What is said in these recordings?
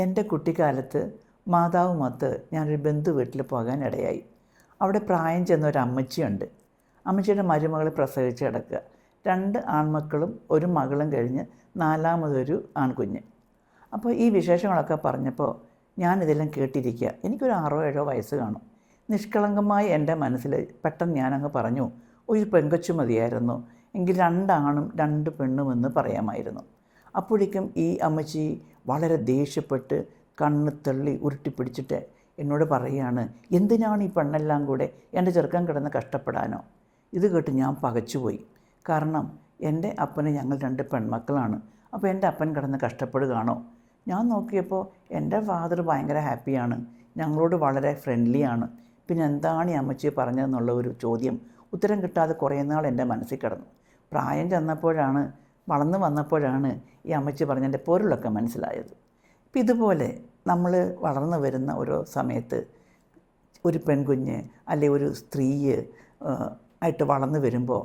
എന്റെ കുട്ടിക്കാലത്ത് മാതാവുമൊത്ത് ഞാനൊരു ബന്ധു വീട്ടിൽ പോകാനിടയായി. അവിടെ പ്രായം ചെന്ന ഒരു അമ്മച്ചിയുണ്ട്. അമ്മച്ചിയുടെ മരുമകൾ പ്രസവിച്ച് കിടക്കുക. രണ്ട് ആൺമക്കളും ഒരു മകളും കഴിഞ്ഞ് നാലാമതൊരു ആൺകുഞ്ഞ്. അപ്പോൾ ഈ വിശേഷങ്ങളൊക്കെ പറഞ്ഞപ്പോൾ ഞാനിതെല്ലാം കേട്ടിരിക്കുക. എനിക്കൊരു ആറോ ഏഴോ വയസ്സ് കാണും. നിഷ്കളങ്കമായി എന്റെ മനസ്സിൽ പെട്ടെന്ന് ഞാനങ്ങ് പറഞ്ഞു ഒരു പെങ്കൊച്ചു മതിയായിരുന്നു. എങ്കിൽ രണ്ടാണും രണ്ട് പെണ്ണുമെന്ന് പറയാമായിരുന്നു. അപ്പോഴേക്കും ഈ അമ്മച്ചി വളരെ ദേഷ്യപ്പെട്ട് കണ്ണ് തള്ളി ഉരുട്ടിപ്പിടിച്ചിട്ട് എന്നോട് പറയുകയാണ് എന്തിനാണ് ഈ പെണ്ണെല്ലാം കൂടെ എന്റെ ചെറുക്കൻ കിടന്ന് കഷ്ടപ്പെടാനോ? ഇത് കേട്ട് ഞാൻ പകച്ചുപോയി. കാരണം എന്റെ അപ്പന് ഞങ്ങൾ രണ്ട് പെൺമക്കളാണ്. അപ്പോൾ എന്റെ അപ്പൻ കിടന്ന് കഷ്ടപ്പെടുകയാണോ? ഞാൻ നോക്കിയപ്പോൾ എന്റെ ഫാദർ ഭയങ്കര ഹാപ്പിയാണ് ഞങ്ങളോട് വളരെ ഫ്രണ്ട്ലിയാണ് പിന്നെ എന്താണ് ഈ അമ്മച്ചി പറഞ്ഞതെന്നുള്ള ഒരു ചോദ്യം ഉത്തരം കിട്ടാതെ കുറേ നാൾ എന്റെ മനസ്സിൽ കിടന്നു. പ്രായം ചെന്നപ്പോഴാണ് വളർന്നു വന്നപ്പോഴാണ് ഈ അമ്മച്ചി പറഞ്ഞതിന്റെ പൊരുളൊക്കെ മനസ്സിലായത്. ഇപ്പം ഇതുപോലെ നമ്മൾ വളർന്നു വരുന്ന ഓരോ സമയത്ത് ഒരു പെൺകുഞ്ഞ് അല്ലെ ഒരു സ്ത്രീ ആയിട്ട് വളർന്നു വരുമ്പോൾ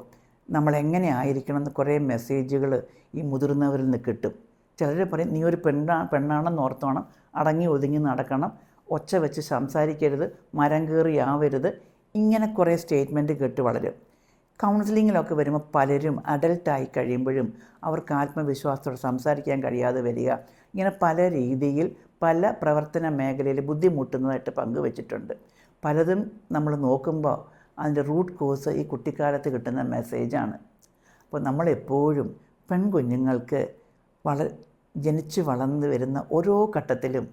നമ്മൾ എങ്ങനെ ആയിരിക്കണം എന്ന് കുറേ മെസ്സേജുകൾ ഈ മുതിർന്നവരിൽ നിന്ന് കിട്ടും. ചിലർ പറയും നീ ഒരു പെണ്ണാ പെണ്ണാണെന്ന് ഓർത്തോണം അടങ്ങി ഒതുങ്ങി നടക്കണം ഒച്ച വെച്ച് സംസാരിക്കരുത് മരം കയറി ആവരുത് ഇങ്ങനെ കുറേ സ്റ്റേറ്റ്മെന്റ് കേട്ട് വളരും. കൗൺസിലിങ്ങിലൊക്കെ വരുമ്പോൾ പലരും അഡൽട്ടായി കഴിയുമ്പോഴും അവർക്ക് ആത്മവിശ്വാസത്തോടെ സംസാരിക്കാൻ കഴിയാതെ വരിക. ഇങ്ങനെ പല രീതിയിൽ പല പ്രവർത്തന മേഖലയിൽ ബുദ്ധിമുട്ടുന്നതായിട്ട് പങ്കുവച്ചിട്ടുണ്ട്. പലതും നമ്മൾ നോക്കുമ്പോൾ അതിന്റെ റൂട്ട് കോസ് ഈ കുട്ടിക്കാലത്ത് കിട്ടുന്ന മെസ്സേജാണ്. അപ്പോൾ നമ്മളെപ്പോഴും പെൺകുഞ്ഞുങ്ങൾക്ക് വള ജനിച്ച് വളർന്നു വരുന്ന ഓരോ ഘട്ടത്തിലും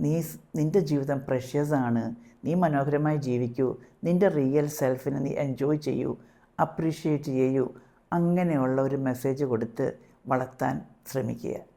നീ നിന്റെ ജീവിതം പ്രഷ്യസാണ്. നീ മനോഹരമായി ജീവിക്കൂ. നിന്റെ റിയൽ സെൽഫിനെ നീ എൻജോയ് ചെയ്യൂ. അപ്രീഷിയേറ്റ് ചെയ്യൂ. അങ്ങനെയുള്ള ഒരു മെസ്സേജ് കൊടുത്ത് വളർത്താൻ ശ്രമിക്കുക.